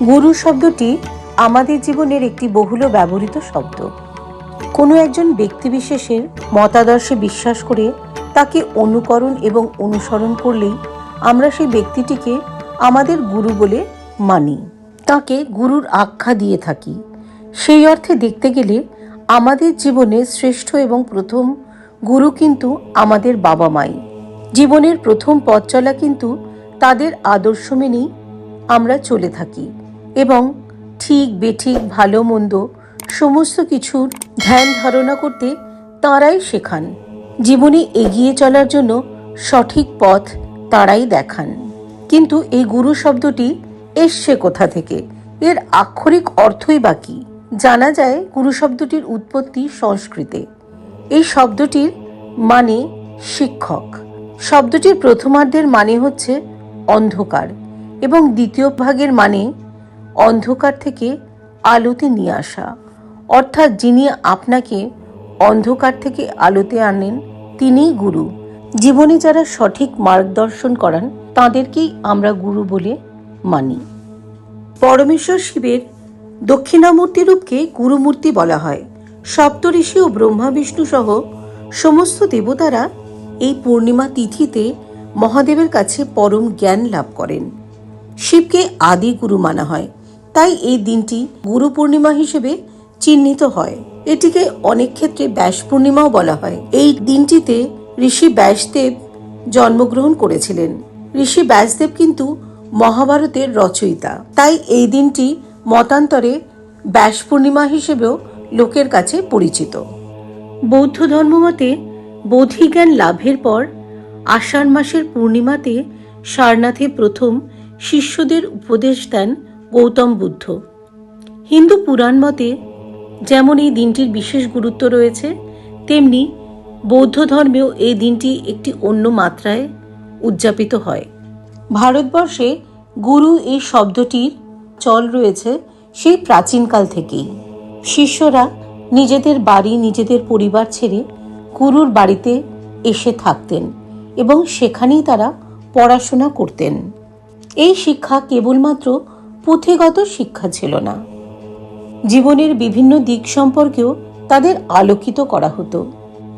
গুরু শব্দটি আমাদের জীবনের একটি বহুল ব্যবহৃত শব্দ। কোনো একজন ব্যক্তিবিশেষের মতাদর্শে বিশ্বাস করে তাকে অনুকরণ এবং অনুসরণ করলেই আমরা সেই ব্যক্তিটিকে আমাদের গুরু বলে মানি। তাকে গুরুর আখ্যা দিয়ে থাকি। সেই অর্থে দেখতে গেলে আমাদের জীবনে শ্রেষ্ঠ এবং প্রথম গুরু কিন্তু আমাদের বাবা মাই। জীবনের প্রথম পথ চলা কিন্তু তাদের আদর্শ মেনেই আমরা চলে থাকি। এবং ঠিক বেঠিক ভালো মন্দ সমস্ত কিছুর ধ্যান ধারণা করতে তাঁরাই শেখান। জীবনে এগিয়ে চলার জন্য সঠিক পথ তাঁরাই দেখান। কিন্তু এই গুরু শব্দটি এসছে কোথা থেকে? এর আক্ষরিক অর্থই বাকি জানা যায় গুরু শব্দটির উৎপত্তি সংস্কৃতে। এই শব্দটির মানে শিক্ষক। শব্দটির প্রথমার্ধের মানে হচ্ছে অন্ধকার এবং দ্বিতীয় ভাগের মানে অন্ধকার থেকে আলোতে নিয়ে আসা। অর্থাৎ যিনি আপনাকে অন্ধকার থেকে আলোতে আনেন, তিনিই গুরু। জীবনে যারা সঠিক মার্গদর্শন করান, তাঁদেরকেই আমরা গুরু বলে মানি। পরমেশ্বর শিবের দক্ষিণামূর্তি রূপকে গুরুমূর্তি বলা হয়। সপ্তঋষি ও ব্রহ্মা বিষ্ণু সহ সমস্ত দেবতারা এই পূর্ণিমা তিথিতে মহাদেবের কাছে পরম জ্ঞান লাভ করেন। শিবকে আদি গুরু মানা হয়। তাই এই দিনটি গুরু পূর্ণিমা হিসেবে চিহ্নিত হয়। এটিকে অনেক ক্ষেত্রে ব্যাস পূর্ণিমাও বলা হয়। এই দিনটিতে ঋষি ব্যাসদেব জন্মগ্রহণ করেছিলেন। ঋষি ব্যাসদেব কিন্তু মহাভারতের রচয়িতা। তাই এই দিনটি মতান্তরে ব্যাস পূর্ণিমা হিসেবেও লোকের কাছে পরিচিত। বৌদ্ধ ধর্মমতে বোধিজ্ঞান লাভের পর আষাঢ় মাসের পূর্ণিমাতে সারনাথে প্রথম শিষ্যদের উপদেশ দেন গৌতম বুদ্ধ। হিন্দু পুরাণ মতে যেমন এই দিনটির বিশেষ গুরুত্ব রয়েছে, তেমনি বৌদ্ধ ধর্মেও এই দিনটি একটি অন্য মাত্রায় উদযাপিত হয়। ভারতবর্ষে গুরু এই শব্দটির চল রয়েছে সেই প্রাচীনকাল থেকেই। শিষ্যরা নিজেদের বাড়ি, নিজেদের পরিবার ছেড়ে গুরুর বাড়িতে এসে থাকতেন এবং সেখানেই তারা পড়াশোনা করতেন। এই শিক্ষা কেবলমাত্র পুঁথিগত শিক্ষা ছিল না। জীবনের বিভিন্ন দিক সম্পর্কেও তাদের আলোকিত করা হতো।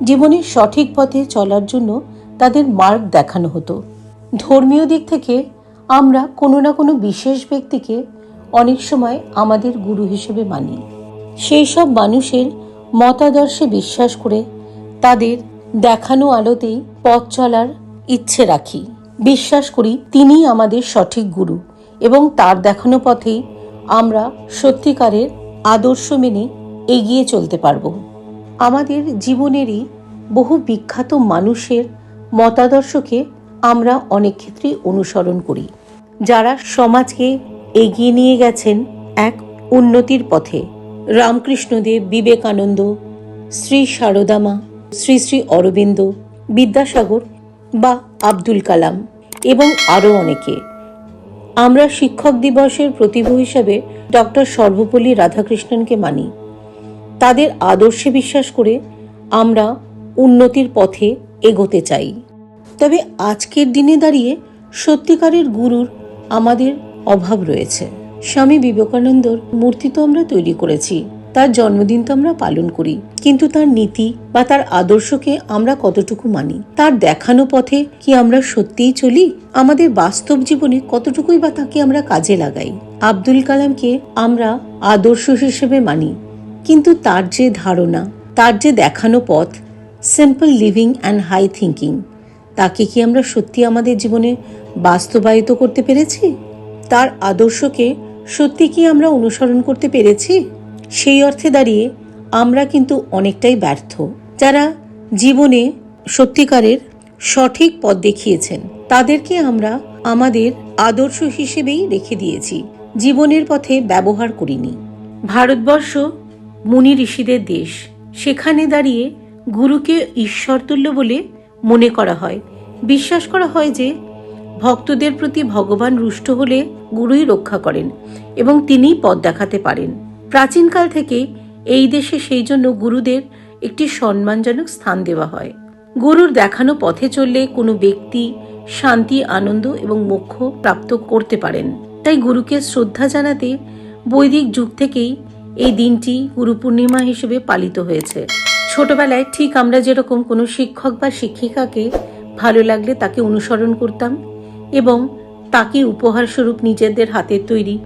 জীবনের সঠিক পথে চলার জন্য তাদের মার্গ দেখানো হতো। ধর্মীয় দিক থেকে আমরা কোনো না কোনো বিশেষ ব্যক্তিকে অনেক সময় আমাদের গুরু হিসেবে মানি। সেই সব মানুষের মতাদর্শে বিশ্বাস করে তাদের দেখানো আলোতেই পথ চলার ইচ্ছে রাখি। বিশ্বাস করি তিনিই আমাদের সঠিক গুরু। এবং তার দেখানো পথেই আমরা সত্যিকারের আদর্শ মেনে এগিয়ে চলতে পারব। আমাদের জীবনেরই বহু বিখ্যাত মানুষের মতাদর্শকে আমরা অনেক ক্ষেত্রেই অনুসরণ করি। যারা সমাজকে এগিয়ে নিয়ে গেছেন এক উন্নতির পথে। রামকৃষ্ণদেব বিবেকানন্দ, শ্রী শারদামা শ্রী শ্রী অরবিন্দ, বিদ্যাসাগর বা আব্দুল কালাম এবং আরও অনেকে। আমরা শিক্ষক দিবসের প্রতিভু হিসাবে ডক্টর সর্বপল্লী রাধাকৃষ্ণনকে মানি। তাদের আদর্শে বিশ্বাস করে আমরা উন্নতির পথে এগোতে চাই। তবে আজকের দিনে দাঁড়িয়ে সত্যিকারের গুরুর আমাদের অভাব রয়েছে। স্বামী বিবেকানন্দর মূর্তি তো আমরা তৈরি করেছি। তার জন্মদিন তো আমরা পালন করি, কিন্তু তার নীতি বা তার আদর্শকে আমরা কতটুকু মানি? তার দেখানো পথে কি আমরা সত্যিই চলি? আমাদের বাস্তব জীবনে কতটুকুই বা তাকে আমরা কাজে লাগাই? আব্দুল কালামকে আমরা আদর্শ হিসেবে মানি, কিন্তু তার যে ধারণা, তার যে দেখানো পথ simple living and high thinking তাকে কি আমরা সত্যি আমাদের জীবনে বাস্তবায়িত করতে পেরেছি? তার আদর্শকে সত্যি কি আমরা অনুসরণ করতে পেরেছি? সেই অর্থে দাঁড়িয়ে আমরা কিন্তু অনেকটাই ব্যর্থ। যারা জীবনে সত্যিকারের সঠিক পথ দেখিয়েছেন, তাদেরকে আমরা আমাদের আদর্শ হিসেবেই রেখে দিয়েছি। জীবনের পথে ব্যবহার করিনি। ভারতবর্ষ মুনি ঋষিদের দেশ। সেখানে দাঁড়িয়ে গুরুকে ঈশ্বরতুল্য বলে মনে করা হয়। বিশ্বাস করা হয় যে ভক্তদের প্রতি ভগবান রুষ্ট হলে গুরুই রক্ষা করেন এবং তিনিই পথ দেখাতে পারেন। প্রাচীনকাল থেকে এই দেশে সেই জন্য গুরুদের একটি সম্মানজনক স্থান দেওয়া হয়। গুরুর দেখানো পথে চললে কোনো ব্যক্তি শান্তি, আনন্দ এবং মোক্ষ প্রাপ্ত করতে পারেন। তাই গুরুকে শ্রদ্ধা জানাতে বৈদিক যুগ থেকেই এই দিনটি গুরু পূর্ণিমা হিসেবে পালিত হয়েছে। ছোটবেলায় ঠিক আমরা যেরকম কোনো শিক্ষক বা শিক্ষিকাকে ভালো লাগলে তাকে অনুসরণ করতাম এবং তাকে উপহার স্বরূপ নিজেদের হাতের তৈরি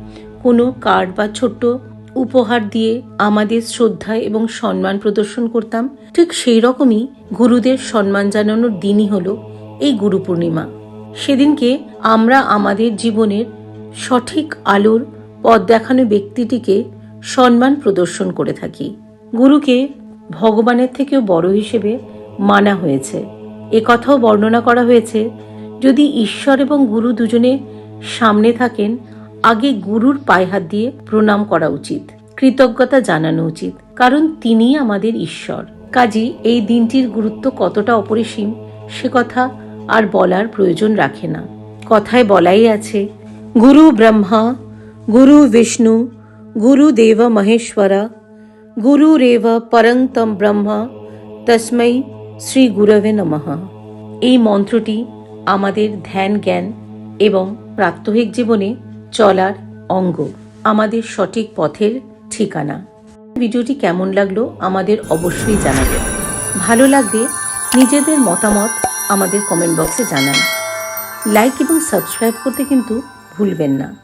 কোনো কার্ড বা ছোট্ট উপহার দিয়ে আমাদের শ্রদ্ধা এবং সম্মান প্রদর্শন করতাম। ঠিক সেই রকমই গুরুদের সম্মান জানানোর দিনই হলো এই গুরু পূর্ণিমা। সেদিনকে আমরা আমাদের জীবনের সঠিক আলোর পথ দেখানো ব্যক্তিটিকে সম্মান প্রদর্শন করে থাকি। গুরুকে ভগবানের থেকেও বড় হিসেবে মানা হয়েছে। কথাও বর্ণনা করা হয়েছে, যদি ঈশ্বর এবং গুরু দুজনে সামনে থাকেন আগে গুরুর পায়ে হাত দিয়ে প্রণাম করা উচিত, কৃতজ্ঞতা জানানো উচিত, কারণ তিনিই আমাদের ঈশ্বর। কাজী এই দিনটির গুরুত্ব কতটা অপরিসীম, সে কথা আর বলার প্রয়োজন রাখে না। কথায় বলাই আছে, গুরু ব্রহ্মা, গুরু বিষ্ণু, গুরু দেব মহেশ্বরা, গুরু রেব পরন্তম ব্রহ্মা তস্मै শ্রী গুরবে নমঃ। এই মন্ত্রটি আমাদের ধ্যান, জ্ঞান এবং প্রাত্যহিক জীবনে চলার অঙ্গ, আমাদের সঠিক পথের ঠিকানা। ভিডিওটি কেমন লাগল আমাদের অবশ্যই জানাবে। ভালো লাগবে নিজেদের মতামত আমাদের কমেন্ট বক্সে জানান। লাইক এবং সাবস্ক্রাইব করতে কিন্তু ভুলবেন না।